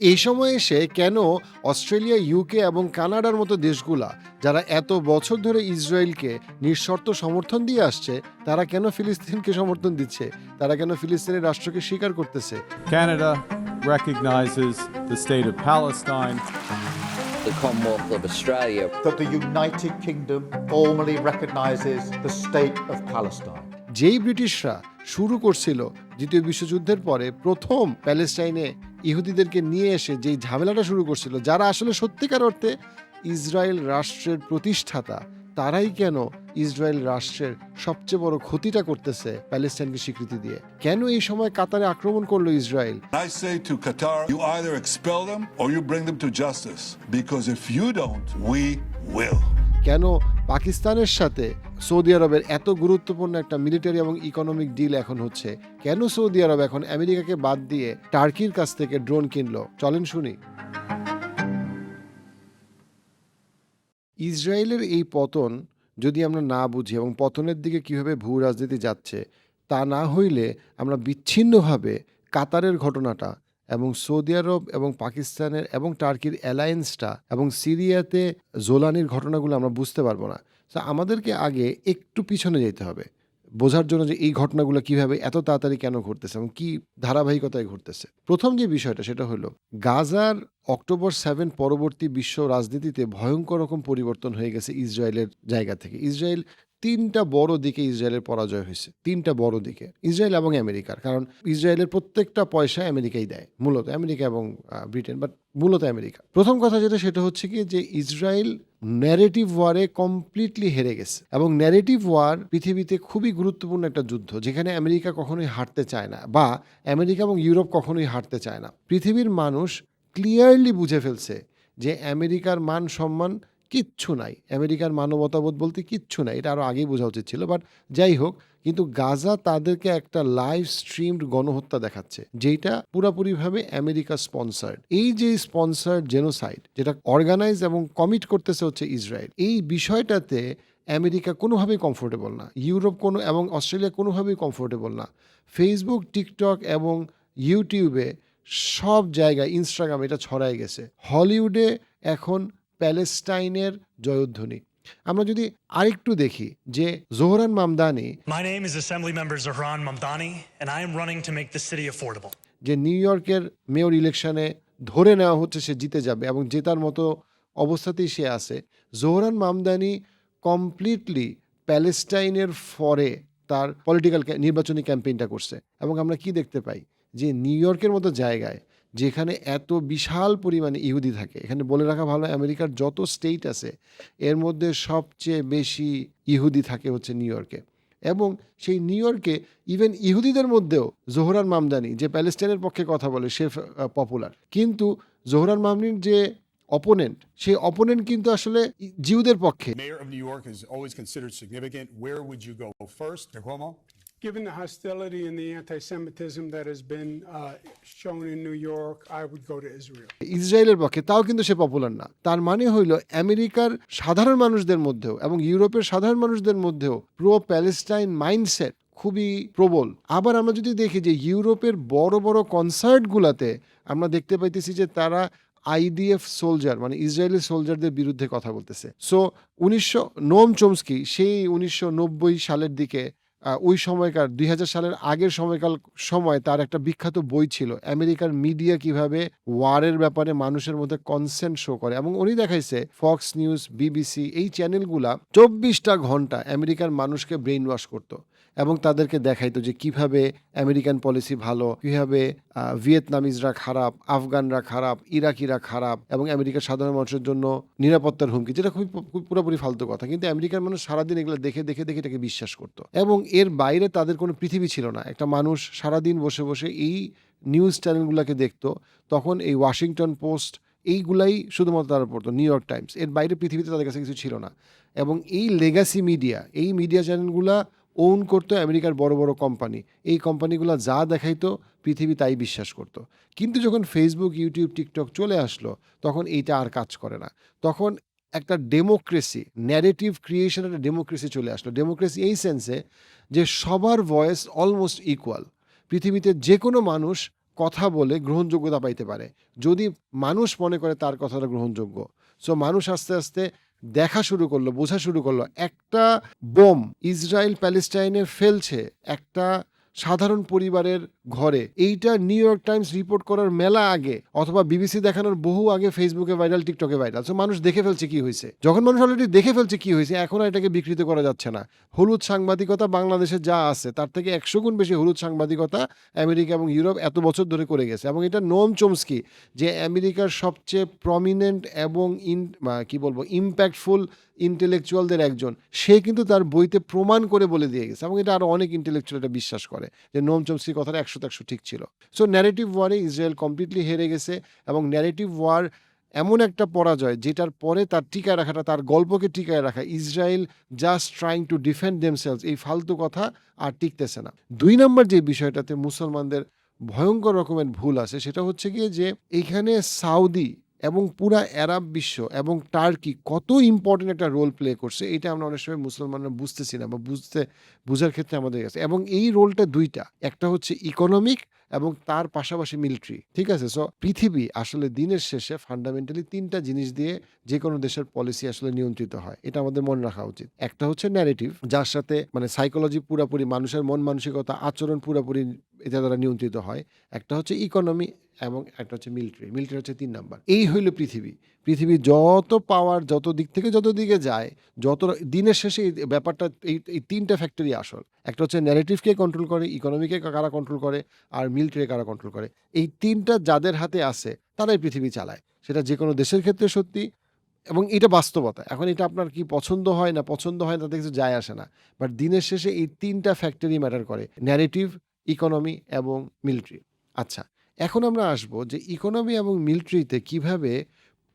এই সময় এসে কেন অস্ট্রেলিয়া ইউকে এবং কানাডার মতো দেশগুলা যারা এত বছর ধরে ইসরায়েলকে নিঃশর্ত সমর্থন দিয়ে আসছে তারা কেন ফিলিস্তিনকে সমর্থন দিচ্ছে তারা কেন ফিলিস্তিনের রাষ্ট্রকে স্বীকার করতেছে Canada recognizes the state of Palestine. the Commonwealth of Australia that the United Kingdom formally recognises the state of Palestine. যেই ব্রিটিশরা শুরু করছিল দ্বিতীয় বিশ্বযুদ্ধের পরে প্রথম প্যালেস্টাইনে ইহুদিদেরকে নিয়ে এসে যেই ঝামেলাটা শুরু করছিল যারা আসলে সত্যিকার অর্থে ইসরায়েল রাষ্ট্রের প্রতিষ্ঠাতা তারাই কেন ইসরায়েল রাষ্ট্রের সবচেয়ে বড় ক্ষতিটা করতেছে প্যালেস্টাইনকে স্বীকৃতি দিয়ে কেন এই সময় কাতারে আক্রমণ করল Israel I say to Qatar, you either expel them or you bring them to justice. Because if you don't, we will. কেন পাকিস্তানের সাথে সৌদি আরবের এত গুরুত্বপূর্ণ একটা মিলিটারি এবং ইকোনমিক ডিল এখন হচ্ছে। কেন সৌদি আরব এখন আমেরিকাকে বাদ দিয়ে টার্কির কাছ থেকে ড্রোন কিনলো? চলেন শুনি। ইসরায়েলের এই পতন যদি আমরা না বুঝি এবং পতনের দিকে কীভাবে ভূ রাজনীতি যাচ্ছে, তা না হইলে আমরা বিচ্ছিন্নভাবে কাতারের ঘটনাটা এবং সৌদি আরব এবং পাকিস্তানের এবং টার্কির অ্যালায়েন্সটা এবং সিরিয়াতে জোলানির ঘটনাগুলো আমরা বুঝতে পারব না। তো আমাদেরকে আগে একটু পিছনে যেতে হবে। বোঝার জন্য যে এই ঘটনাগুলো কীভাবে, এত তাড়াতাড়ি কেন ঘটতেছে এবং কি ধারাবাহিকতায় ঘটতেছে। প্রথম যে বিষয়টা, সেটা হলো, গাজার অক্টোবর সেভেন পরবর্তী বিশ্ব রাজনীতিতে ভয়ঙ্কর রকম পরিবর্তন হয়ে গেছে ইসরায়েলের জায়গা থেকে। ইসরায়েল তিনটা বড় দিকে ইসরায়েলের পরাজয় হয়েছে। তিনটা বড় দিকে, ইসরায়েল এবং আমেরিকার। কারণ ইসরায়েলের প্রত্যেকটা পয়সা আমেরিকাই দেয়, মূলত আমেরিকা এবং ব্রিটেন বাট মূলত আমেরিকা। প্রথম কথা যেটা, সেটা হচ্ছে কি যে ইসরায়েল ন্যারেটিভ ওয়ারে কমপ্লিটলি হেরে গেছে। এবং ন্যারেটিভ ওয়ার পৃথিবীতে খুবই গুরুত্বপূর্ণ একটা যুদ্ধ, যেখানে আমেরিকা কখনোই হারতে চায় না, বা আমেরিকা এবং ইউরোপ কখনোই হারতে চায় না। পৃথিবীর মানুষ ক্লিয়ারলি বুঝে ফেলছে যে আমেরিকার মান সম্মান কিচ্ছু নাই। আমেরিকার মানবতাবোধ বলতে কিচ্ছু নাই, এটা আরও আগেই বোঝা উচিত ছিল বাট যাই হোক, কিন্তু গাজা তাদেরকে একটা লাইভ স্ট্রিমড গণহত্যা দেখাচ্ছে যেটা পুরোপুরিভাবে আমেরিকা স্পন্সার্ড এই যে স্পন্সার্ড জেনোসাইড যেটা অর্গানাইজ এবং কমিট করতেছে হচ্ছে ইসরায়েল, এই বিষয়টাতে আমেরিকা কোনোভাবেই কমফোর্টেবল না, ইউরোপ কোনো এবং অস্ট্রেলিয়া কোনোভাবেই কমফোর্টেবল না। ফেসবুক টিকটক এবং ইউটিউবে সব জায়গায় ইনস্টাগ্রাম এটা ছড়ায় গেছে। হলিউডে এখন প্যালেস্টাইনের জয়ধ্বনি। আমরা যদি আরেকটু দেখি যে Zohran Mamdani My name is Assemblymember Zahran Mamdani, and I am running to make the city affordable. যে নিউ ইয়র্কের মেয়র ইলেকশনে ধরে নেওয়া হচ্ছে সে জিতে যাবে এবং জেতার মতো অবস্থাতেই সে আছে। জোহরান মামদানি কমপ্লিটলি প্যালেস্টাইনের ফরে তার পলিটিক্যাল নির্বাচনী ক্যাম্পেইনটা করছে। এবং আমরা কি দেখতে পাই? যে নিউ ইয়র্কের মতো জায়গায় যেখানে এত বিশাল পরিমাণে ইহুদি থাকে। এখানে বলে রাখা ভালো আমেরিকার যত স্টেট আছে, এর মধ্যে সবচেয়ে বেশি ইহুদি থাকে হচ্ছে নিউ ইয়র্কে। এবং সেই নিউ ইয়র্কে ইভেন ইহুদিদের মধ্যেও জোহরান মামদানি, যে প্যালেস্টাইনের পক্ষে কথা বলে, সে পপুলার কিন্তু জোহরান মামনির যে অপোনেন্ট সেই অপোনেন্ট কিন্তু আসলে জিউদের পক্ষে। Given the hostility and the anti-Semitism that has been uh, shown in New York, I would go to Israel. ইসরায়েলের পক্ষে তাও কিন্তু সে পপুলার না। তার মানে হইল আমেরিকার সাধারণ মানুষদের মধ্যেও এবং ইউরোপের সাধারণ মানুষদের মধ্যেও প্রো প্যালেস্টাইন মাইন্ডসেট খুবই প্রবল। আবার আমরা যদি দেখি যে ইউরোপের বড় বড় কনসার্টগুলোতে আমরা দেখতে পাইতেছি যে তারা আইডিএফ সোলজার মানে ইসরায়েলি সোলজারদের বিরুদ্ধে কথা বলতেছে। সো উনিশশো নোম চমস্কি সেই উনিশশো নব্বই সালের দিকে ওই সময়কার, দুই হাজার সালের আগের সময়কাল সময় তার একটা বিখ্যাত বই ছিল, আমেরিকার মিডিয়া কীভাবে ওয়ারের ব্যাপারে মানুষের মধ্যে কনসেন্ট শো করে। এবং উনি দেখাইছে ফক্স নিউজ বিবিসি এই চ্যানেলগুলা চব্বিশটা ঘণ্টা আমেরিকার মানুষকে ব্রেইন ওয়াশ করতো এবং তাদেরকে দেখাইতো যে কীভাবে আমেরিকান পলিসি ভালো, কীভাবে ভিয়েতনামিজরা খারাপ, আফগানরা খারাপ, ইরাকিরা খারাপ এবং আমেরিকার সাধারণ মানুষের জন্য নিরাপত্তার হুমকি, যেটা খুবই পুরোপুরি ফালতু কথা। কিন্তু আমেরিকার মানুষ সারাদিন এগুলো দেখে দেখে দেখে এটাকে বিশ্বাস করতো। এবং এর বাইরে তাদের কোনো পৃথিবী ছিল না। একটা মানুষ সারাদিন বসে বসে এই নিউজ চ্যানেলগুলোকে দেখতো, তখন এই ওয়াশিংটন পোস্ট এইগুলাই শুধুমাত্র তারা পড়তো নিউ ইয়র্ক টাইমস এর বাইরে পৃথিবীতে তাদের কাছে কিছু ছিল না। এবং এই লেগাসি মিডিয়া এই মিডিয়া চ্যানেলগুলা ওন করতো আমেরিকার বড় বড় কোম্পানি এই কোম্পানিগুলো যা দেখাইতো, পৃথিবী তাই বিশ্বাস করতো। কিন্তু যখন ফেসবুক ইউটিউব টিকটক চলে আসলো, তখন এইটা আর কাজ করে না। তখন একটা ডেমোক্রেসি ন্যারেটিভ ক্রিয়েশনের একটা ডেমোক্রেসি চলে আসলো। ডেমোক্রেসি এই সেন্সে যে সবার ভয়েস অলমোস্ট ইকুয়াল পৃথিবীতে যে কোনো মানুষ কথা বলে গ্রহণযোগ্যতা পাইতে পারে। যদি মানুষ মনে করে তার কথাটা গ্রহণযোগ্য। সো মানুষ আস্তে আস্তে দেখা শুরু করল, বোঝা শুরু করল, একটা বোম ইসরায়েল প্যালেস্টাইনে ফেলছে, একটা সাধারণ পরিবারের ঘরে। এইটা নিউ ইয়র্ক টাইমস রিপোর্ট করার মেলা আগে অথবা বিবিসি দেখানোর বহু আগে ফেসবুকে ভাইরাল টিকটকে ভাইরাল সো মানুষ দেখে ফেলছে কি হয়েছে। যখন মানুষ অলরেডি দেখে ফেলছে কি হয়েছে, এখন এটাকে বিকৃত করা যাচ্ছে না। হলুদ সাংবাদিকতা বাংলাদেশে যা আছে, তার থেকে একশো গুণ বেশি হলুদ সাংবাদিকতা আমেরিকা এবং ইউরোপ এত বছর ধরে করে গেছে। এবং এটা নোম চমস্কি যে আমেরিকার সবচেয়ে প্রমিনেন্ট এবং ইন কি বলব ইম্প্যাক্টফুল ইন্টেলেকচুয়ালদের একজন, সে কিন্তু তার বইতে প্রমাণ করে বলে দিয়ে গেছে। এবং এটা আরও অনেক ইন্টেলেকচুয়াল এটা বিশ্বাস করে। যে নোম চমস্কির কথাটা একশো একশো ঠিক ছিল। সো ন্যারেটিভ ওয়ারে ইসরায়েল কমপ্লিটলি হেরে গেছে এবং ন্যারেটিভ ওয়ার এমন একটা পরাজয় যেটার পরে তার টিকায় রাখাটা, তার গল্পকে টিকায় রাখা Israel just trying to defend themselves এই ফালতু কথা আর টিকতেছে না। দুই নম্বর যে বিষয়টাতে মুসলমানদের ভয়ঙ্কর রকমের ভুল আছে, সেটা হচ্ছে গিয়ে যে এইখানে সাউদি এবং পুরা অ্যারাব বিশ্ব এবং টার্কি কত ইম্পর্টেন্ট একটা রোল প্লে করছে, এটা আমরা অনেক সময় মুসলমানরা বুঝতেছি না বা বুঝতে, বোঝার ক্ষেত্রে আমাদের কাছে। এবং এই রোলটা দুইটা। একটা হচ্ছে ইকোনমিক এবং তার পাশাপাশি মিলিটারি ঠিক আছে? সো পৃথিবী আসলে দিনের শেষে ফান্ডামেন্টালি তিনটা জিনিস দিয়ে যে কোনো দেশের পলিসি আসলে নিয়ন্ত্রিত হয়। এটা আমাদের মনে রাখা উচিত। একটা হচ্ছে ন্যারেটিভ যার সাথে মানে সাইকোলজি পুরোপুরি মানুষের মন মানসিকতা, আচরণ পুরোপুরি এটা দ্বারা নিয়ন্ত্রিত হয়। একটা হচ্ছে ইকোনমি এবং একটা হচ্ছে মিলিটারি মিলিটারি হচ্ছে তিন নাম্বার। এই হইল পৃথিবী। পৃথিবী যত পাওয়ার যত দিক থেকে যত দিকে যায়, যত দিনের শেষে এই ব্যাপারটা, এই এই তিনটা ফ্যাক্টরি আসল। একটা হচ্ছে ন্যারেটিভকে কন্ট্রোল করে ইকোনমিকে কারা কন্ট্রোল করে, আর মিলিটারি কারা কন্ট্রোল করে। এই তিনটা যাদের হাতে আছে, তারাই পৃথিবী চালায়। সেটা যে কোনো দেশের ক্ষেত্রে সত্যি, এবং এটা বাস্তবতা। এখন এটা আপনার কি পছন্দ হয় না পছন্দ হয় না, তাতে কিছু যায় আসে না। বাট দিনের শেষে এই তিনটা ফ্যাক্টরি ম্যাটার করে ন্যারেটিভ ইকোনমি এবং মিলিটারি আচ্ছা এখন আমরা আসব যে ইকোনমি এবং মিলিটারিতে কীভাবে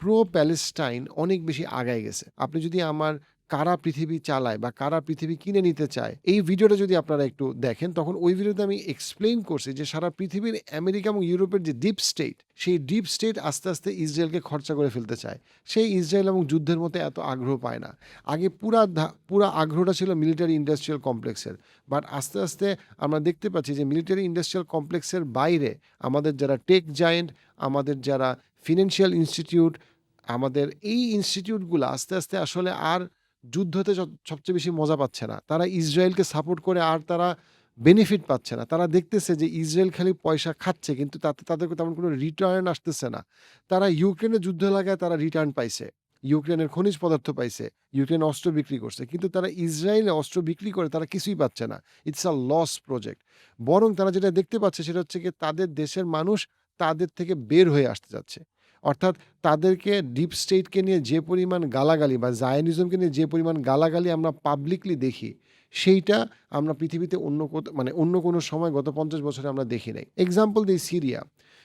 প্রো প্যালেস্টাইন অনেক বেশি আগায় গেছে। আপনি যদি আমার কারা পৃথিবী চালায় বা কারা পৃথিবী কিনে নিতে চায়, এই ভিডিওটা যদি আপনারা একটু দেখেন, তখন ওই ভিডিওতে আমি এক্সপ্লেইন করছি যে সারা পৃথিবীর আমেরিকা এবং ইউরোপের যে ডিপ স্টেট সেই ডিপ স্টেট আস্তে আস্তে ইসরায়েলকে খরচা করে ফেলতে চায়। সেই ইসরায়েল এবং যুদ্ধের মতো এত আগ্রহ পায় না। আগে পুরা পুরা আগ্রহটা ছিল মিলিটারি ইন্ডাস্ট্রিয়াল কমপ্লেক্সের বাট আস্তে আস্তে আমরা দেখতে পাচ্ছি যে মিলিটারি ইন্ডাস্ট্রিয়াল কমপ্লেক্সের বাইরে আমাদের যারা টেক জায়েন্ট আমাদের যারা ফিনান্সিয়াল ইনস্টিটিউট আমাদের এই ইনস্টিটিউটগুলো আস্তে আস্তে আসলে আর যুদ্ধতে সবচেয়ে বেশি মজা পাচ্ছে না। তারা ইসরায়েলকে সাপোর্ট করে আর তারা বেনিফিট পাচ্ছে না। তারা দেখতেছে যে ইসরায়েল খালি পয়সা খাচ্ছে কিন্তু তাতে, তাদেরকে তেমন কোনো রিটার্ন আসতেছে না। তারা ইউক্রেনে যুদ্ধ লাগায় তারা রিটার্ন পাইছে। ইউক্রেনের খনিজ পদার্থ পাইছে। ইউক্রেন অস্ত্র বিক্রি করছে। কিন্তু তারা ইসরায়েলে অস্ত্র বিক্রি করে তারা কিছুই পাচ্ছে না। ইটস আ লস প্রজেক্ট বরং তারা যেটা দেখতে পাচ্ছে সেটা হচ্ছে কি তাদের দেশের মানুষ তাদের থেকে বের হয়ে আসতে যাচ্ছে। অর্থাৎ তাদেরকে ডিপ স্টেটকে নিয়ে যে পরিমাণ গালাগালি বা জায়নিজমকে নিয়ে যে পরিমাণ গালাগালি আমরা পাবলিকলি দেখি, সেইটা আমরা পৃথিবীতে অন্য মানে অন্য কোনো সময় গত পঞ্চাশ বছরে আমরা দেখি নাই। এক্সাম্পল দিই সিরিয়া।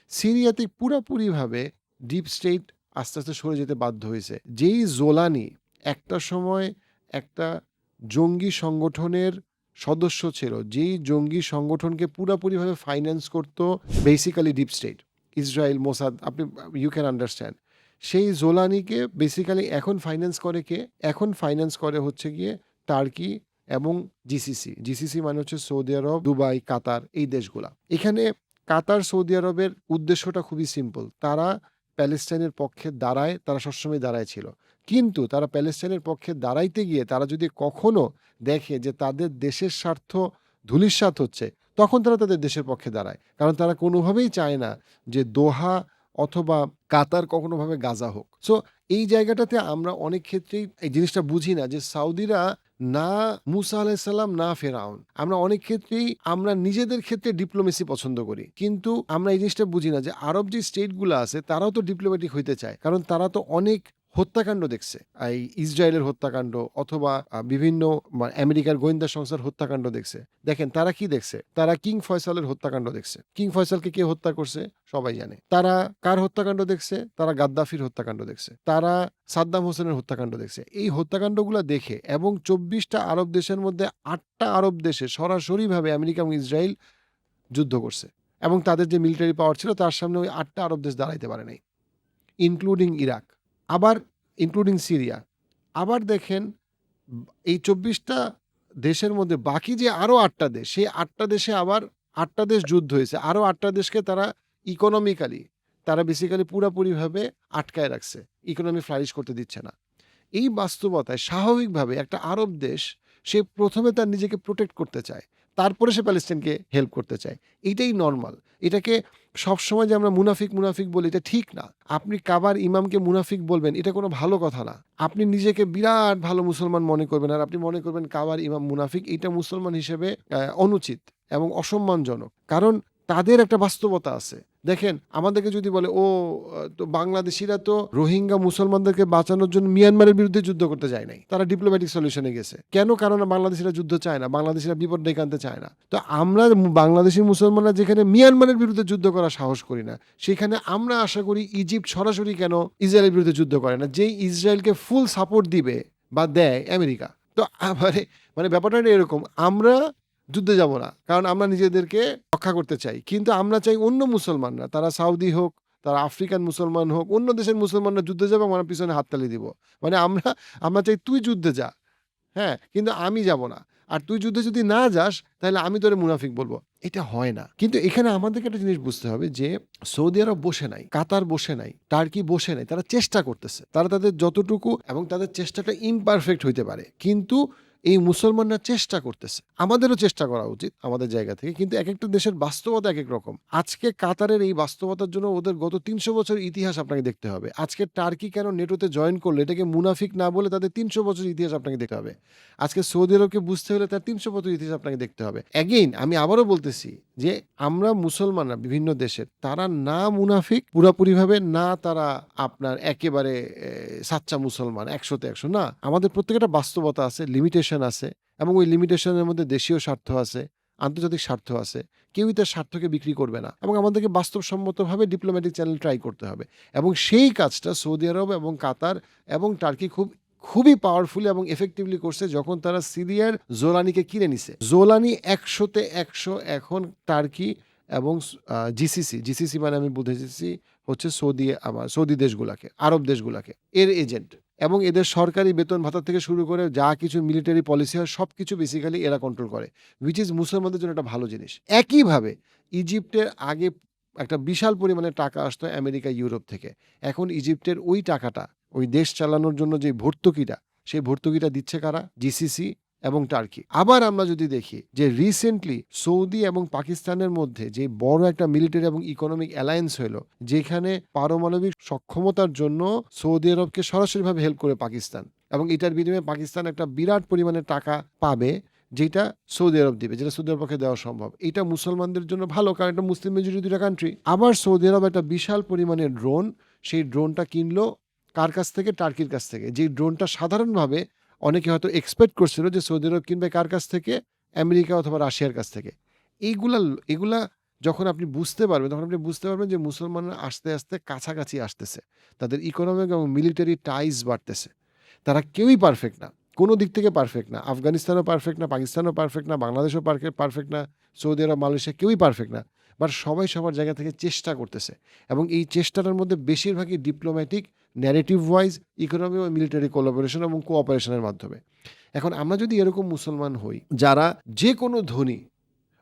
সিরিয়াতে পুরাপুরিভাবে ডিপ স্টেট আস্তে আস্তে সরে যেতে বাধ্য হয়েছে। যেই জোলানি একটা সময় একটা জঙ্গি সংগঠনের সদস্য ছিল, যেই জঙ্গি সংগঠনকে পুরাপুরিভাবে ফাইন্যান্স করতো basically deep state Israel, Mossad, আপনি ইউ ক্যান আন্ডারস্ট্যান্ড সেই জোলানিকে বেসিক্যালি এখন ফাইন্যান্স করে কে? এখন ফাইন্যান্স করে হচ্ছে গিয়ে টার্কি এবং জিসিসি জিসিসি মানে হচ্ছে সৌদি আরব দুবাই কাতার এই দেশগুলা। এখানে কাতার সৌদি আরবের উদ্দেশ্যটা খুবই সিম্পল তারা প্যালেস্টাইনের পক্ষে দাঁড়ায়, তারা সবসময় দাঁড়ায় ছিল। কিন্তু তারা প্যালেস্টাইনের পক্ষে দাঁড়াইতে গিয়ে তারা যদি কখনো দেখে যে তাদের দেশের স্বার্থ ধূলিসাৎ হচ্ছে, তখন তারা তাদের দেশের পক্ষে দাঁড়ায়। কারণ তারা কোনোভাবেই চায় না যে দোহা অথবা কাতার কখনোভাবে গাজা হোক। সো এই জায়গাটাতে আমরা অনেক ক্ষেত্রেই এই জিনিসটা বুঝি না যে সাউদিরা না মুসা আলাইসাল্লাম না ফেরাউন। আমরা অনেক ক্ষেত্রেই আমরা নিজেদের ক্ষেত্রে ডিপ্লোমেসি পছন্দ করি। কিন্তু আমরা এই জিনিসটা বুঝি না যে আরব যে স্টেটগুলো আছে, তারাও তো ডিপ্লোম্যাটিক হইতে চায়। কারণ তারা তো অনেক হত্যাকাণ্ড দেখছে। এই ইসরায়েলের হত্যাকাণ্ড অথবা বিভিন্ন আমেরিকার গোয়েন্দা সংস্থার হত্যাকাণ্ড দেখছে। দেখেন, তারা কি দেখছে? তারা কিং ফয়সালের হত্যাকাণ্ড দেখছে। কিং ফয়সালকে কে হত্যা করছে? সবাই জানে। তারা কার হত্যাকাণ্ড দেখছে? তারা গাদ্দাফির হত্যাকাণ্ড দেখছে। তারা সাদ্দাম হোসেনের হত্যাকাণ্ড দেখছে। এই হত্যাকাণ্ডগুলো দেখে এবং চব্বিশটা আরব দেশের মধ্যে আটটা আরব দেশে সরাসরিভাবে আমেরিকা এবং ইসরায়েল যুদ্ধ করছে এবং তাদের যে মিলিটারি পাওয়ার ছিল, তার সামনে ওই আটটা আরব দেশ দাঁড়াইতে পারে নাই ইনক্লুডিং ইরাক আবার ইনক্লুডিং সিরিয়া। আবার দেখেন, এই চব্বিশটা দেশের মধ্যে বাকি যে আরও আটটা দেশ, সেই আটটা দেশে আবার আটটা দেশ যুদ্ধ হয়েছে। আরও আটটা দেশকে তারা ইকোনমিক্যালি তারা বেসিক্যালি পুরাপুরিভাবে আটকায় রাখছে। ইকোনমি ফ্লারিশ করতে দিচ্ছে না। এই বাস্তবতায় স্বাভাবিকভাবে একটা আরব দেশ, সে প্রথমে তার নিজেকে প্রোটেক্ট করতে চায়। তারপরে সে প্যালেস্টাইনকে হেল্প করতে চায়। এটাই নর্মাল এটাকে সবসময় যে আমরা মুনাফিক মুনাফিক বলি, এটা ঠিক না। আপনি কাবার ইমামকে মুনাফিক বলবেন, এটা কোনো ভালো কথা না। আপনি নিজেকে বিরাট ভালো মুসলমান মনে করবেন আর আপনি মনে করবেন কাবার ইমাম মুনাফিক, এটা মুসলমান হিসেবে অনুচিত এবং অসম্মানজনক। কারণ তাদের একটা বাস্তবতা আছে। দেখেন, আমাদেরকে যদি বলে, ও, তো বাংলাদেশিরা তো রোহিঙ্গা মুসলমানদেরকে বাঁচানোর জন্য মিয়ানমারের বিরুদ্ধে যুদ্ধ করতে যায় নাই। তারা ডিপ্লোম্যাটিক সলিউশনে গেছে। কেন? কারণ বাংলাদেশিরা যুদ্ধ চায় না, বাংলাদেশিরা বিপদ ডেকে আনতে চায় না। তো আমরা বাংলাদেশি মুসলমানরা যেখানে মিয়ানমারের বিরুদ্ধে যুদ্ধ করার সাহস করি না, সেখানে আমরা আশা করি ইজিপ্ট সরাসরি কেন ইসরায়েলের বিরুদ্ধে যুদ্ধ করে না? যেই ইসরায়েলকে ফুল সাপোর্ট দিবে বা দেয় আমেরিকা। তো মানে মানে ব্যাপারটা এরকম, আমরা যুদ্ধে যাব না। কারণ আমরা নিজেদেরকে রক্ষা করতে চাই। কিন্তু আমরা চাই অন্য মুসলমানরা, তারা সাউদি হোক, তারা আফ্রিকান মুসলমান হোক, অন্য দেশের মুসলমানরা যুদ্ধে যাবে, আমরা পিছনে হাততালি দিব। মানে আমরা আমরা চাই তুই যুদ্ধে যা। হ্যাঁ কিন্তু আমি যাব না। আর তুই যুদ্ধে যদি না যাস, তাহলে আমি তোরে মুনাফিক বলব। এটা হয় না। কিন্তু এখানে আমাদেরকে একটা জিনিস বুঝতে হবে যে, সৌদি আরব বসে নাই, কাতার বসে নাই, টার্কি বসে নাই, তারা চেষ্টা করতেছে। তারা তাদের যতটুকু এবং তাদের চেষ্টাটা ইমপারফেক্ট হইতে পারে। কিন্তু এই মুসলমানরা চেষ্টা করতেছে। আমাদেরও চেষ্টা করা উচিত আমাদের জায়গা থেকে, কিন্তু এক একটা দেশের বাস্তবতা এক এক রকম। আজকে কাতারের এই বাস্তবতার জন্য ওদের গত তিনশো বছর ইতিহাস আপনাকে দেখতে হবে। আজকে টার্কি কেন নেটোতে জয়েন করল, এটাকে মুনাফিক না বলে তাদের তিনশো বছর ইতিহাস আপনাকে দেখতে হবে। আজকে সৌদি আরবকে বুঝতে হলে তার তিনশো বছর ইতিহাস আপনাকে দেখতে হবে। অ্যাগেইন আমি আবারও বলতেছি যে আমরা মুসলমানরা বিভিন্ন দেশের, তারা না মুনাফিক, পুরাপুরিভাবে না তারা আপনার একেবারে সাচ্চা মুসলমান, একশোতে একশো না। আমাদের প্রত্যেকটা বাস্তবতা আছে লিমিটেশন আছে এবং ওই লিমিটেশনের মধ্যে দেশীয় স্বার্থ আছে, আন্তর্জাতিক স্বার্থ আছে, কেউই তার স্বার্থকে বিক্রি করবে না এবং আমাদেরকে বাস্তবসম্মতভাবে ডিপ্লোম্যাটিক চ্যানেল ট্রাই করতে হবে এবং সেই কাজটা সৌদি আরব এবং কাতার এবং টার্কি খুব, খুবই পাওয়ারফুলি এবং এফেক্টিভলি করছে যখন তারা সিরিয়ার জোলানিকে কিনে নিছে। জোলানি একশোতে একশো এখন টার্কি এবং জিসিসি জিসিসি মানে আমি বুঝেছি হচ্ছে সৌদি আমার সৌদি দেশগুলাকে, আরব দেশগুলাকে, এর এজেন্ট এবং এদের সরকারি বেতন ভাতা থেকে শুরু করে যা কিছু মিলিটারি পলিসি হয় সব কিছু বেসিক্যালি এরা কন্ট্রোল করে উইচ ইজ মুসলমানদের জন্য একটা ভালো জিনিস। একইভাবে ইজিপ্টের আগে একটা বিশাল পরিমাণে টাকা আসতো আমেরিকা, ইউরোপ থেকে। এখন ইজিপ্টের ওই টাকাটা, ওই দেশ চালানোর জন্য যে ভর্তুকিটা, সেই ভর্তুকিটা দিচ্ছে কারা? জিসিসি এবং টার্কি। আবার আমরা যদি দেখি যে রিসেন্টলি সৌদি এবং পাকিস্তানের মধ্যে যে বড় একটা মিলিটারি এবং ইকোনমিক অ্যালায়েন্স হলো, যেখানে পারমাণবিক সক্ষমতার জন্য সৌদি আরবকে সরাসরিভাবে হেল্প করে পাকিস্তান এবং এটার বিনিময়ে পাকিস্তান একটা বিরাট পরিমাণে টাকা পাবে যেটা সৌদি আরব দিবে, যেটা সৌদি আরব পক্ষে দেওয়া সম্ভব। এটা মুসলমানদের জন্য ভালো, কারণ এটা মুসলিম মেজরিটির কান্ট্রি আবার সৌদি আরব একটা বিশাল পরিমাণে ড্রোন সেই ড্রোনটা কিনলো কার কাছ থেকে? টার্কির কাছ থেকে। যে ড্রোনটা সাধারণভাবে অনেকে হয়তো এক্সপেক্ট করছিল যে সৌদি আরব কিনবে কার কাছ থেকে? আমেরিকা অথবা রাশিয়ার কাছ থেকে। এইগুলা এগুলা যখন আপনি বুঝতে পারবেন, তখন আপনি বুঝতে পারবেন যে মুসলমানরা আস্তে আস্তে কাছাকাছি আসতেছে। তাদের ইকোনমিক এবং মিলিটারি টাইজ বাড়তেছে। তারা কেউই পারফেক্ট না। কোনো দিক থেকে পারফেক্ট না। আফগানিস্তানও পারফেক্ট না, পাকিস্তানও পারফেক্ট না, বাংলাদেশও পারফেক্ট না, সৌদি আরব, মালয়েশিয়া কেউই পারফেক্ট না। বাট সবাই সবার জায়গা থেকে চেষ্টা করতেছে। এবং এই চেষ্টাটার মধ্যে বেশিরভাগই ডিপ্লোম্যাটিক ন্যারেটিভ ওয়াইজ ইকোনমি ও মিলিটারি কোলাবোরেশন এবং কোঅপারেশনের মাধ্যমে। এখন আমরা যদি এরকম মুসলমান হই, যারা যে কোনো ধনী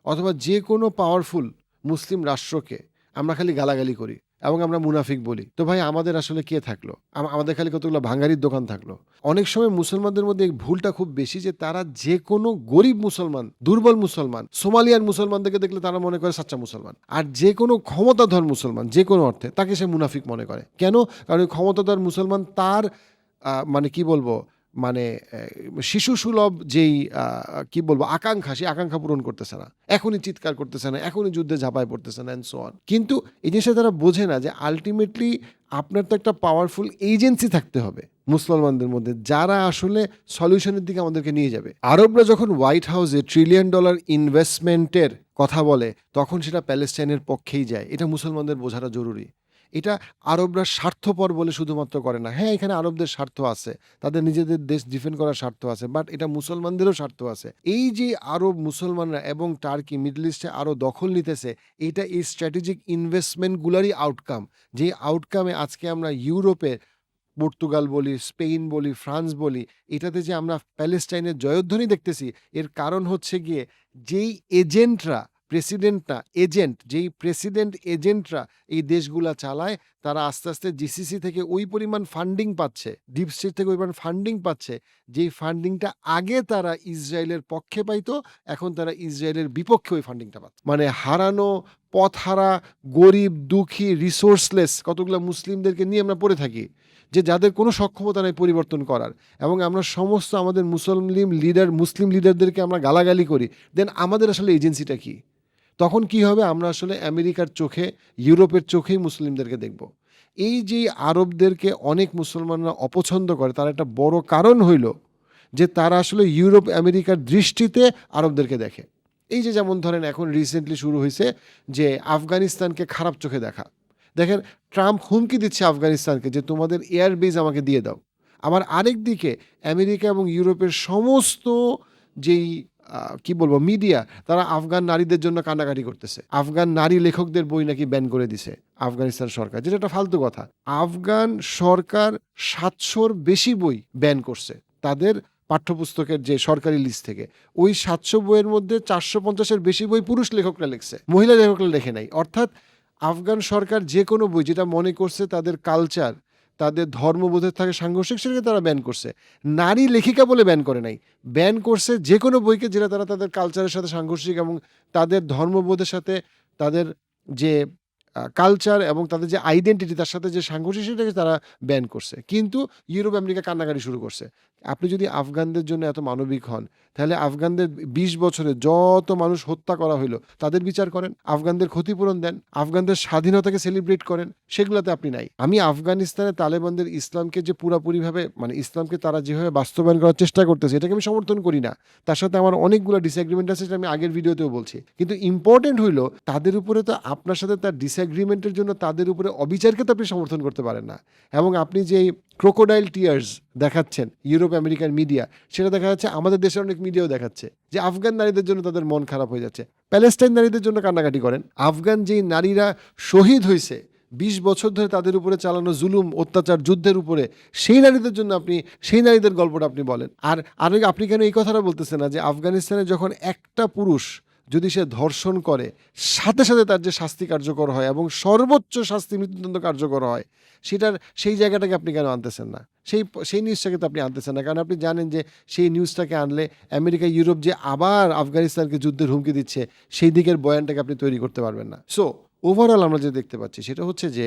অথবা যে কোনো পাওয়ারফুল মুসলিম রাষ্ট্রকে আমরা খালি গালাগালি করি এবং আমরা মুনাফিক বলি। তো ভাই, আমাদের আসলে কে থাকল? আমাদের খালি কতগুলো ভাঙ্গারির দোকান থাকল? অনেক সময় মুসলমানদের মধ্যে ভুলটা খুব বেশি যে তারা যে কোনো গরিব মুসলমান, দুর্বল মুসলমান, সোমালিয়ান মুসলমানদেরকে দেখলে তারা মনে করে সাচ্চা মুসলমান। আর যে কোনো ক্ষমতাধর মুসলমান যে কোনো অর্থে, তাকে সে মুনাফিক মনে করে। কেন? কারণ ক্ষমতাধর মুসলমান তার মানে কি বলব মানে শিশু সুলভ যেই কি বলব, আকাঙ্ক্ষা, সেই আকাঙ্ক্ষা পূরণ করতেছে না। এখনই চিৎকার করতেছে না, এখনই যুদ্ধে ঝাঁপায় পড়তেছে না অ্যান্ড সো অন কিন্তু এই জিনিসটা তারা বোঝে না যে আলটিমেটলি আপনার তো একটা পাওয়ারফুল এজেন্সি থাকতে হবে মুসলমানদের মধ্যে, যারা আসলে সলিউশনের দিকে আমাদেরকে নিয়ে যাবে। আরবরা যখন হোয়াইট হাউসে ট্রিলিয়ন ডলার ইনভেস্টমেন্টের কথা বলে, তখন সেটা প্যালেস্টাইনের পক্ষেই যায়। এটা মুসলমানদের বোঝাটা জরুরি। এটা আরবরা স্বার্থপর বলে শুধুমাত্র করে না। হ্যাঁ এখানে আরবদের স্বার্থ আছে, তাদের নিজেদের দেশ ডিফেন্ড করার স্বার্থ আছে বাট এটা মুসলমানদেরও স্বার্থ আছে। এই যে আরব মুসলমানরা এবং টার্কি মিডল ইস্টে আরও দখল নিতেছে, এটা এই স্ট্র্যাটেজিক ইনভেস্টমেন্টগুলোরই আউটকাম যে আউটকামে আজকে আমরা ইউরোপে পর্তুগাল বলি, স্পেন বলি, ফ্রান্স বলি, এটাতে যে আমরা প্যালেস্টাইনের জয়ধ্বনি দেখতেছি, এর কারণ হচ্ছে গিয়ে যেই এজেন্টরা প্রেসিডেন্ট না এজেন্ট যেই প্রেসিডেন্ট এজেন্টরা এই দেশগুলা চালায়, তারা আস্তে আস্তে জিসিসি থেকে ওই পরিমাণ ফান্ডিং পাচ্ছে ডিপ স্টেট থেকে ওই পরিমাণ ফান্ডিং পাচ্ছে, যেই ফান্ডিংটা আগে তারা ইসরায়েলের পক্ষে পাইতো, এখন তারা ইসরায়েলের বিপক্ষে ওই ফান্ডিংটা পাচ্ছে। মানে হারানো, পথহারা, গরিব, দুঃখী রিসোর্সলেস কতগুলো মুসলিমদেরকে নিয়ে আমরা পড়ে থাকি, যে যাদের কোনো সক্ষমতা নেই পরিবর্তন করার, এবং আমরা সমস্ত আমাদের মুসলিম লিডার মুসলিম লিডারদেরকে আমরা গালাগালি করি দেন আমাদের আসলে এজেন্সিটা কি? তখন কি হবে? আমরা আসলে আমেরিকার চোখে, ইউরোপের চোখেই মুসলিমদেরকে দেখব। এই যে আরবদেরকে অনেক মুসলমানরা অপছন্দ করে, তার একটা বড় কারণ হইল যে তারা আসলে ইউরোপ, আমেরিকার দৃষ্টিতে আরবদেরকে দেখে। এই যে যেমন ধরেন এখন রিসেন্টলি শুরু হয়েছে যে আফগানিস্তানকে খারাপ চোখে দেখা। দেখেন, ট্রাম্প হুমকি দিচ্ছে আফগানিস্তানকে যে তোমাদের এয়ার বেজ আমাকে দিয়ে দাও। আবার আরেক দিকে আমেরিকা এবং ইউরোপের সমস্ত যেই কি বলব মিডিয়া তারা আফগান নারীদের জন্য কান্নাকাটি করতেছে। আফগান নারী লেখকদের বই নাকি ব্যান করে দিছে আফগানিস্তান সরকার, যেটা একটা ফালতু কথা। আফগান সরকার সাতশোর বেশি বই ব্যান করছে তাদের পাঠ্যপুস্তকের যে সরকারি লিস্ট থেকে। ওই সাতশো বইয়ের মধ্যে চারশো পঞ্চাশের বেশি বই পুরুষ লেখকরা লিখছে, মহিলা লেখকরা লেখে নাই। অর্থাৎ আফগান সরকার যে কোনো বই যেটা মনে করছে তাদের কালচার তাদের ধর্মবোধের থাকে, সাংঘর্ষিক সেটাকে তারা ব্যান করছে। নারী লেখিকা বলে ব্যান করে নাই। ব্যান করছে যে কোনো বইকে যেটা তারা তাদের কালচারের সাথে সাংঘর্ষিক এবং তাদের ধর্মবোধের সাথে তাদের যে কালচার এবং তাদের যে আইডেন্টিটি তার সাথে যে সাংঘর্ষিক সেটাকে তারা ব্যান করছে। কিন্তু ইউরোপ, আমেরিকা কান্নাকাটি শুরু করছে। আপনি যদি আফগানদের জন্য এত মানবিক হন, তাহলে আফগানদের বিশ বছরে যত মানুষ হত্যা করা হইল, তাদের বিচার করেন, আফগানদের ক্ষতিপূরণ দেন, আফগানদের স্বাধীনতাকে সেলিব্রেট করেন, সেগুলোতে আপনি নাই। আমি আফগানিস্তানে তালেবানদের ইসলামকে যে পুরাপুরিভাবে মানে ইসলামকে তারা যেভাবে বাস্তবায়ন করার চেষ্টা করতেছে, এটাকে আমি সমর্থন করি না। তার সাথে আমার অনেকগুলো ডিসএগ্রিমেন্ট আছে, সেটা আমি আগের ভিডিওতেও বলছি। কিন্তু ইম্পর্টেন্ট হইল, তাদের উপরে তো আপনার সাথে তার ডিসএগ্রিমেন্টের জন্য তাদের উপরে অবিচারকে তো আপনি সমর্থন করতে পারেন না। এবং আপনি যেই ক্রোকোডাইল টিয়ার্স দেখাচ্ছেন ইউরোপ আমেরিকার মিডিয়া সেটা দেখা যাচ্ছে আমাদের দেশের অনেক মিডিয়াও দেখাচ্ছে যে আফগান নারীদের জন্য তাদের মন খারাপ হয়ে যাচ্ছে। প্যালেস্টাইন নারীদের জন্য কান্নাকাটি করেন। আফগান যেই নারীরা শহীদ হয়েছে, বিশ বছর ধরে তাদের উপরে চালানো জুলুম, অত্যাচার, যুদ্ধের উপরে, সেই নারীদের জন্য আপনি, সেই নারীদের গল্পটা আপনি বলেন। আর আর আপনি কেন এই কথাটা বলতেছেন না যে আফগানিস্তানে যখন একটা পুরুষ যদি সে ধর্ষণ করে, সাথে সাথে তার যে শাস্তি কার্যকর হয় এবং সর্বোচ্চ শাস্তি মৃত্যুদণ্ড কার্যকর হয়, সেটার সেই জায়গাটাকে আপনি কেন আনতেছেন না? সেই সেই নিউজটাকে তো আপনি আনতেছেন না। কারণ আপনি জানেন যে সেই নিউজটাকে আনলে আমেরিকা, ইউরোপ যে আবার আফগানিস্তানকে যুদ্ধের হুমকি দিচ্ছে, সেই দিকের বয়ানটাকে আপনি তৈরি করতে পারবেন না। সো ওভারঅল আমরা যে দেখতে পাচ্ছি, সেটা হচ্ছে যে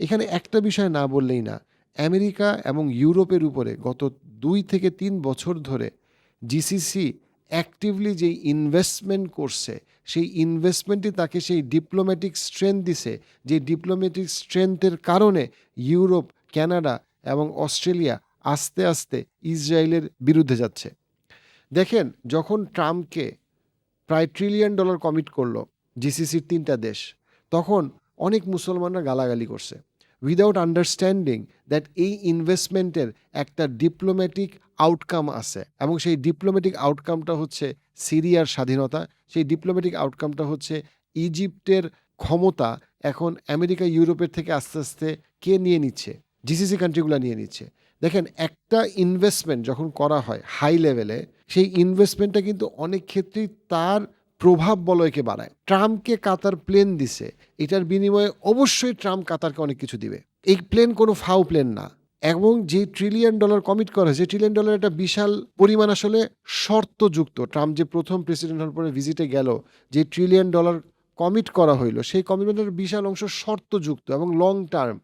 এখানে একটা বিষয় না বললেই না, আমেরিকা এবং ইউরোপের উপরে গত দুই থেকে তিন বছর ধরে জিসিসি অ্যাক্টিভলি যে ইনভেস্টমেন্ট করছে, সেই ইনভেস্টমেন্টই তাকে সেই ডিপ্লোম্যাটিক স্ট্রেংথ দিছে, যে ডিপ্লোম্যাটিক স্ট্রেংথের কারণে ইউরোপ, কানাডা এবং অস্ট্রেলিয়া আস্তে আস্তে ইসরায়েলের বিরুদ্ধে যাচ্ছে। দেখেন, যখন ট্রাম্পকে প্রায় ট্রিলিয়ন ডলার কমিট করল জিসিসির তিনটা দেশ, তখন অনেক মুসলমানরা গালাগালি করছে। উইদাউট আন্ডারস্ট্যান্ডিং দ্যাট এই ইনভেস্টমেন্টের একটা ডিপ্লোম্যাটিক আউটকাম আছে। এবং সেই ডিপ্লোম্যাটিক আউটকামটা হচ্ছে সিরিয়ার স্বাধীনতা, সেই ডিপ্লোম্যাটিক আউটকামটা হচ্ছে ইজিপ্টের ক্ষমতা এখন আমেরিকা, ইউরোপের থেকে আস্তে আস্তে কে নিয়ে নিচ্ছে? জিসিসি কান্ট্রিগুলো নিয়ে নিচ্ছে। দেখেন, একটা ইনভেস্টমেন্ট যখন করা হয় হাই লেভেলে সেই ইনভেস্টমেন্টটা কিন্তু অনেক ক্ষেত্রেই তার প্রভাব বলয়কে বাড়ায়। ট্রাম্পকে কাতার প্লেন দিছে। এটার বিনিময়ে অবশ্যই ট্রাম্প কাতারকে অনেক কিছু দিবে। এই প্লেন কোনো ফাউ প্লেন না। এবং যে ট্রিলিয়ন ডলার কমিট করা হয়েছে ট্রিলিয়ন ডলার একটা বিশাল পরিমাণ আসলে শর্তযুক্ত। ট্রাম্প যে প্রথম প্রেসিডেন্ট হওয়ার পরে ভিজিটে গেল, যে ট্রিলিয়ন ডলার কমিট করা হইল, সেই কমিটমেন্টের বিশাল অংশ শর্তযুক্ত এবং লং টার্ম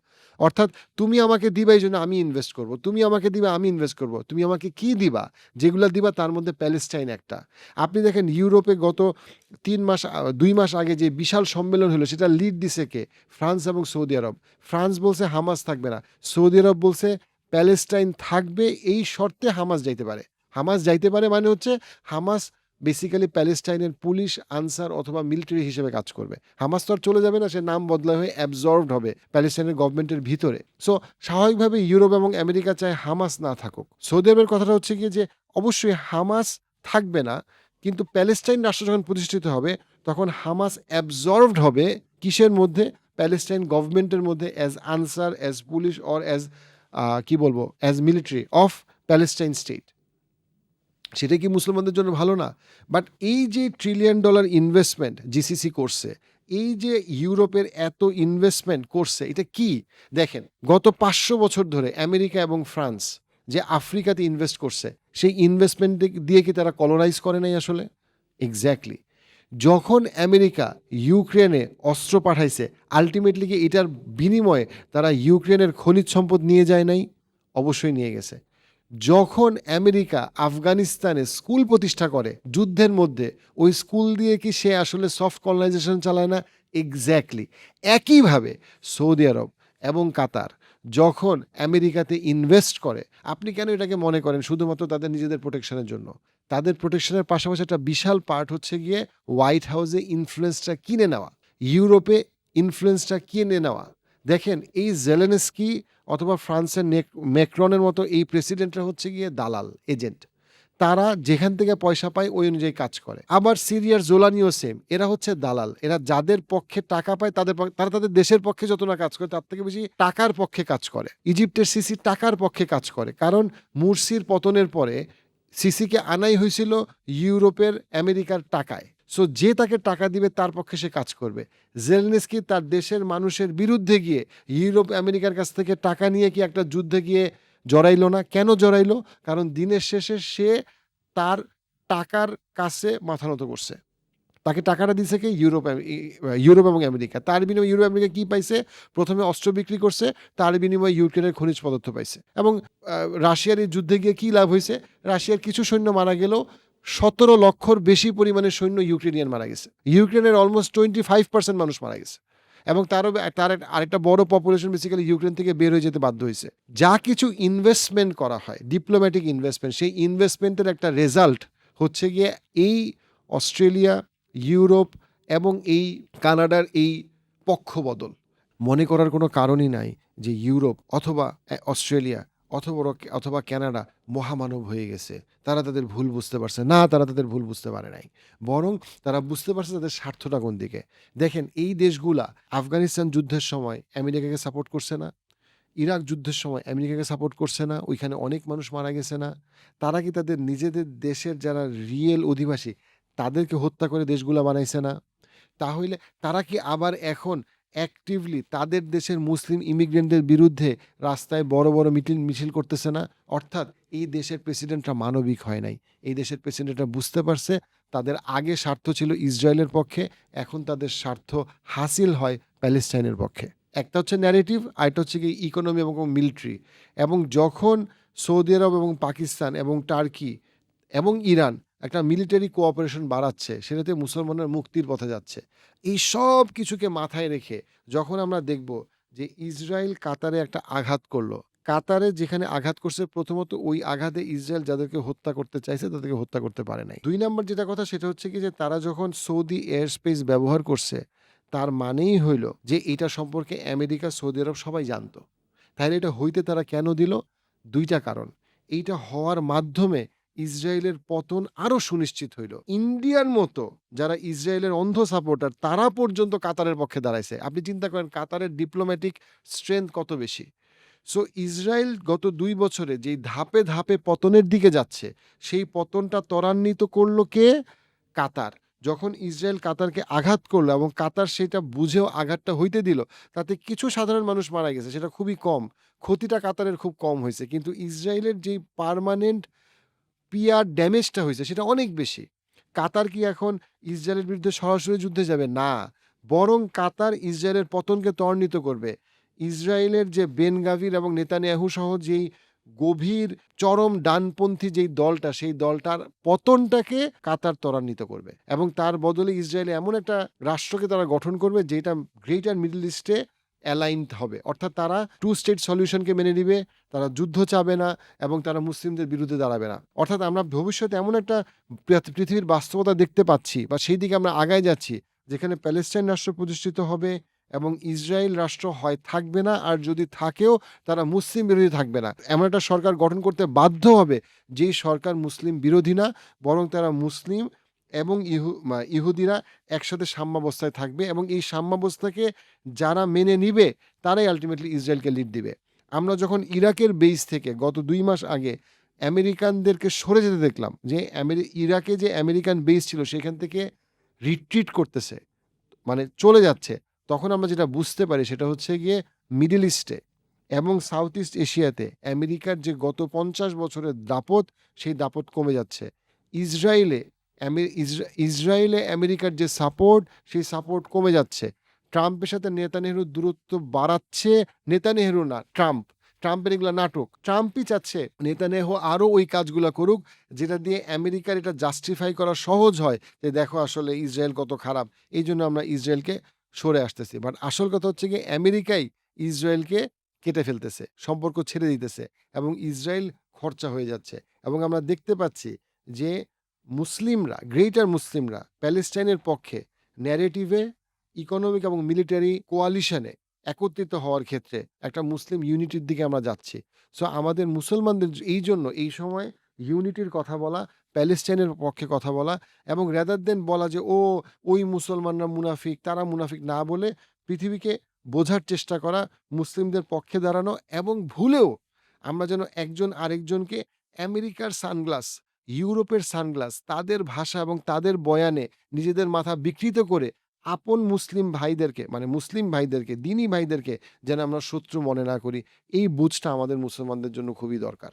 অর্থাৎ তুমি আমাকে দিবা এই জন্য আমি ইনভেস্ট করব। তুমি আমাকে দিবা, আমি ইনভেস্ট করব। তুমি আমাকে কি দিবা? যেগুলো দিবা তার মধ্যে প্যালেস্টাইন একটা। আপনি দেখেন ইউরোপে গত তিন মাস দুই মাস আগে যে বিশাল সম্মেলন হলো সেটা লিড দিছে কে? ফ্রান্স এবং সৌদি আরব। ফ্রান্স বলছে হামাস থাকবে না। সৌদি আরব বলছে প্যালেস্টাইন থাকবে, এই শর্তে হামাস যাইতে পারে। হামাস যাইতে পারে মানে হচ্ছে হামাস বেসিক্যালি প্যালেস্টাইনের পুলিশ, আনসার অথবা মিলিটারি হিসেবে কাজ করবে। হামাস তো আর চলে যাবে না, সে নাম বদলা হয়ে অ্যাবজর্ভড হবে প্যালেস্টাইনের গভর্নমেন্টের ভিতরে। সো স্বাভাবিকভাবে ইউরোপ এবং আমেরিকা চায় হামাস না থাকুক। সৌদি আরবের কথাটা হচ্ছে কি যে, অবশ্যই হামাস থাকবে না, কিন্তু প্যালেস্টাইন রাষ্ট্র যখন প্রতিষ্ঠিত হবে, তখন হামাস অ্যাবজর্ভড হবে কিসের মধ্যে? প্যালেস্টাইন গভর্নমেন্টের মধ্যে as Ansar as police or as কি বলব as military of Palestine state সেটা কি মুসলমানদের জন্য ভালো না? বাট এই যে ট্রিলিয়ন ডলার ইনভেস্টমেন্ট জিসিসি করছে, এই যে ইউরোপের এত ইনভেস্টমেন্ট করছে, এটা কি? দেখেন, গত পাঁচশো বছর ধরে আমেরিকা এবং ফ্রান্স যে আফ্রিকাতে ইনভেস্ট করছে, সেই ইনভেস্টমেন্ট দিয়ে কি তারা কলোনাইজ করে নাই আসলে? এক্স্যাক্টলি যখন আমেরিকা ইউক্রেনে অস্ত্র পাঠাইছে আলটিমেটলি কি এটার বিনিময়ে তারা ইউক্রেনের খনিজ সম্পদ নিয়ে যায় নাই? অবশ্যই নিয়ে গেছে। যখন আমেরিকা আফগানিস্তানে স্কুল প্রতিষ্ঠা করে যুদ্ধের মধ্যে, ওই স্কুল দিয়ে কি সে আসলে সফট কলোনাইজেশন চালায় না? এক্স্যাক্টলি একইভাবে সৌদি আরব এবং কাতার যখন আমেরিকাতে ইনভেস্ট করে, আপনি কেন এটাকে মনে করেন শুধুমাত্র তাদের নিজেদের প্রোটেকশনের জন্য? তাদের প্রোটেকশনের পাশাপাশি একটা বিশাল পার্ট হচ্ছে গিয়ে হোয়াইট হাউসে ইনফ্লুয়েন্সটা কিনে নেওয়া ইউরোপে ইনফ্লুয়েন্সটা কিনে নেওয়া। দেখেন, এই জেলেনস্কি অথবা ফ্রান্সের ম্যাক্রনের মতো এই প্রেসিডেন্টরা হচ্ছে গিয়ে দালাল এজেন্ট তারা যেখান থেকে পয়সা পায়, ওই অনুযায়ী কাজ করে। আবার সিরিয়ার জোলানিও সেম এরা হচ্ছে দালাল। এরা যাদের পক্ষে টাকা পায়, তাদের তারা তাদের দেশের পক্ষে যত না কাজ করে, তার থেকে বেশি টাকার পক্ষে কাজ করে। ইজিপ্টের সিসি টাকার পক্ষে কাজ করে। কারণ মুরসির পতনের পরে সিসিকে আনাই হয়েছিল ইউরোপের আমেরিকার টাকায়। সো যে তাকে টাকা দিবে, তার পক্ষে সে কাজ করবে। জেলনেস্কি তার দেশের মানুষের বিরুদ্ধে গিয়ে ইউরোপ আমেরিকার কাছ থেকে টাকা নিয়ে কি একটা যুদ্ধে গিয়ে জড়াইলো না? কেন জড়াইলো? কারণ দিনের শেষে সে তার টাকার কাছে মাথা নত করছে। তাকে টাকাটা দিছে কি? ইউরোপ ইউরোপ এবং আমেরিকা তার বিনিময়ে ইউরোপ আমেরিকা কি পাইছে? প্রথমে অস্ত্র বিক্রি করছে, তার বিনিময়ে ইউক্রেনের খনিজ পদার্থ পাইছে। এবং রাশিয়ার এই যুদ্ধে গিয়ে কী লাভ হয়েছে রাশিয়ার কিছু সৈন্য মারা গেলেও সতেরো লক্ষর বেশি পরিমাণে সৈন্য ইউক্রেনিয়ান মারা গেছে। ইউক্রেনের অলমোস্ট টোয়েন্টি ফাইভ পার্সেন্ট মানুষ মারা গেছে। এবং তারও তার আরেকটা বড় পপুলেশন বেসিক্যালি ইউক্রেন থেকে বের হয়ে যেতে বাধ্য হয়েছে। যা কিছু ইনভেস্টমেন্ট করা হয় ডিপ্লোম্যাটিক ইনভেস্টমেন্ট সেই ইনভেস্টমেন্টের একটা রেজাল্ট হচ্ছে গিয়ে এই অস্ট্রেলিয়া, ইউরোপ এবং এই কানাডার এই পক্ষবদল মনে করার কোনো কারণই নাই যে ইউরোপ অথবা অস্ট্রেলিয়া অথবা অথবা কানাডা মহামানব হয়ে গেছে। তারা তাদের ভুল বুঝতে পারছে। না, তারা তাদের ভুল বুঝতে পারে নাই। বরং তারা বুঝতে পারছে তাদের স্বার্থটা কোন দিকে। দেখেন, এই দেশগুলা আফগানিস্তান যুদ্ধের সময় আমেরিকাকে সাপোর্ট করছে না। ইরাক যুদ্ধের সময় আমেরিকাকে সাপোর্ট করছে না। ওইখানে অনেক মানুষ মারা গেছে না। তারা কি তাদের নিজেদের দেশের যারা রিয়েল অধিবাসী, তাদেরকে হত্যা করে দেশগুলা বানাইছে না? তাহলে তারা কি আবার এখন অ্যাক্টিভলি তাদের দেশের মুসলিম ইমিগ্রেন্টদের বিরুদ্ধে রাস্তায় বড় বড় মিটিং, মিছিল করতেছে না। অর্থাৎ এই দেশের প্রেসিডেন্টরা মানবিক হয় নাই। এই দেশের প্রেসিডেন্টরা বুঝতে পারছে তাদের আগে স্বার্থ ছিল ইসরায়েলের পক্ষে, এখন তাদের স্বার্থ হাসিল হয় প্যালেস্টাইনের পক্ষে। একটা হচ্ছে ন্যারেটিভ আরেকটা হচ্ছে কি ইকোনমি এবং মিলিটারি এবং যখন সৌদি আরব এবং পাকিস্তান এবং টার্কি এবং ইরান একটা মিলিটারি কোঅপারেশন বাড়াচ্ছে, সেটাতে মুসলমানের মুক্তির পথে যাচ্ছে। এই সব কিছুকে মাথায় রেখে যখন আমরা দেখব যে ইসরায়েল কাতারে একটা আঘাত করল, কাতারে যেখানে আঘাত করছে প্রথমত ওই আঘাতে ইসরায়েল যাদেরকে হত্যা করতে চাইছে তাদেরকে হত্যা করতে পারে নাই। দুই নম্বর যেটা কথা সেটা হচ্ছে কি যে তারা যখন সৌদি এয়ার স্পেস ব্যবহার করছে, তার মানেই হইল যে এটা সম্পর্কে আমেরিকা, সৌদি আরব সবাই জানতো। তাহলে এটা হইতে তারা কেন দিল? দুইটা কারণ। এইটা হওয়ার মাধ্যমে ইসরায়েলের পতন আরও সুনিশ্চিত হইল। ইন্ডিয়ার মতো যারা ইসরায়েলের অন্ধ সাপোর্টার তারা পর্যন্ত কাতারের পক্ষে দাঁড়াইছে। আপনি চিন্তা করেন কাতারের ডিপ্লোম্যাটিক স্ট্রেংথ কত বেশি? সো ইসরায়েল গত দুই বছরে যেই ধাপে ধাপে পতনের দিকে যাচ্ছে, সেই পতনটা ত্বরান্বিত করল কে? কাতার। যখন ইসরায়েল কাতারকে আঘাত করল এবং কাতার সেটা বুঝেও আঘাতটা হইতে দিল, তাতে কিছু সাধারণ মানুষ মারা গেছে, সেটা খুবই কম। ক্ষতিটা কাতারের খুব কম হয়েছে কিন্তু ইসরায়েলের যেই পার্মানেন্ট পিয়ার ড্যামেজটা হয়েছে, সেটা অনেক বেশি। কাতার কি এখন ইসরায়েলের বিরুদ্ধে সরাসরি যুদ্ধে যাবে? না। বরং কাতার ইসরায়েলের পতনকে ত্বরান্বিত করবে। ইসরায়েলের যে বেনগাভির এবং নেতানিয়াহু সহ যেই গভীর চরম ডানপন্থী যেই দলটা, সেই দলটার পতনটাকে কাতার ত্বরান্বিত করবে এবং তার বদলে ইসরায়েল এমন একটা রাষ্ট্রকে তারা গঠন করবে যেটা গ্রেটার মিডল ইস্টে অ্যালাইনড হবে। অর্থাৎ তারা টু স্টেট সলিউশনকে মেনে নিবে। তারা যুদ্ধ চাবে না এবং তারা মুসলিমদের বিরুদ্ধে দাঁড়াবে না। অর্থাৎ আমরা ভবিষ্যতে এমন একটা পৃথিবীর বাস্তবতা দেখতে পাচ্ছি বা সেই দিকে আমরা আগায় যাচ্ছি যেখানে প্যালেস্টাইন রাষ্ট্র প্রতিষ্ঠিত হবে এবং ইসরায়েল রাষ্ট্র হয় থাকবে না আর যদি থাকেও তারা মুসলিম বিরোধী থাকবে না। এমন একটা সরকার গঠন করতে বাধ্য হবে যেই সরকার মুসলিম বিরোধী না, বরং তারা মুসলিম এবং ইহু ইহুদিরা একসাথে সাম্যাবস্থায় থাকবে এবং এই সাম্যাবস্থাকে যারা মেনে নিবে তারাই আলটিমেটলি ইসরায়েলকে লিড দিবে। আমরা যখন ইরাকের বেস থেকে গত দুই মাস আগে আমেরিকানদেরকে সরে যেতে দেখলাম যে ইরাকে যে আমেরিকান বেস ছিল সেখান থেকে রিট্রিট করতেছে মানে চলে যাচ্ছে, তখন আমরা যেটা বুঝতে পারি সেটা হচ্ছে গিয়ে মিডল ইস্টে এবং সাউথ ইস্ট এশিয়াতে আমেরিকার যে গত পঞ্চাশ বছরের দাপট, সেই দাপট কমে যাচ্ছে। ইসরায়েলে ইসরায়েলে আমেরিকার যে সাপোর্ট সেই সাপোর্ট কমে যাচ্ছে। ট্রাম্পের সাথে নেতানেহরুর দূরত্ব বাড়াচ্ছে নেতা নেতানেহরু না, ট্রাম্প। ট্রাম্পের এগুলো নাটক। ট্রাম্পই চাচ্ছে নেতানেহ আরও ওই কাজগুলো করুক, যেটা দিয়ে আমেরিকার এটা জাস্টিফাই করা সহজ হয় যে দেখো আসলে ইসরায়েল কত খারাপ। এই জন্য আমরা ইসরায়েলকে সরে আসতেছি। বাট আসল কথা হচ্ছে কি আমেরিকাই ইসরায়েলকে কেটে ফেলতেছে, সম্পর্ক ছেড়ে দিতেছে এবং ইসরায়েল খরচা হয়ে যাচ্ছে। এবং আমরা দেখতে পাচ্ছি যে মুসলিমরা গ্রেটার মুসলিমরা, প্যালেস্টাইনের পক্ষে ন্যারেটিভে ইকোনমিক এবং মিলিটারি কোয়ালিশনে একত্রিত হওয়ার ক্ষেত্রে একটা মুসলিম ইউনিটির দিকে আমরা যাচ্ছি। সো আমাদের মুসলমানদের এই জন্য এই সময় ইউনিটির কথা বলা প্যালেস্টাইনের পক্ষে কথা বলা এবং রেদার দেন বলা যে, ও, ওই মুসলমানরা মুনাফিক, তারা মুনাফিক না বলে পৃথিবীকে বোঝার চেষ্টা করা, মুসলিমদের পক্ষে দাঁড়ানো এবং ভুলেও আমরা যেন একজন আরেকজনকে আমেরিকার সানগ্লাস, ইউরোপের সানগ্লাস, তাদের ভাষা এবং তাদের বয়ানে নিজেদের মাথা বিকৃত করে আপন মুসলিম ভাইদেরকে মানে মুসলিম ভাইদেরকে, দিনী ভাইদেরকে যেন আমরা শত্রু মনে না করি, এই বুঝটা আমাদের মুসলমানদের জন্য খুবই দরকার।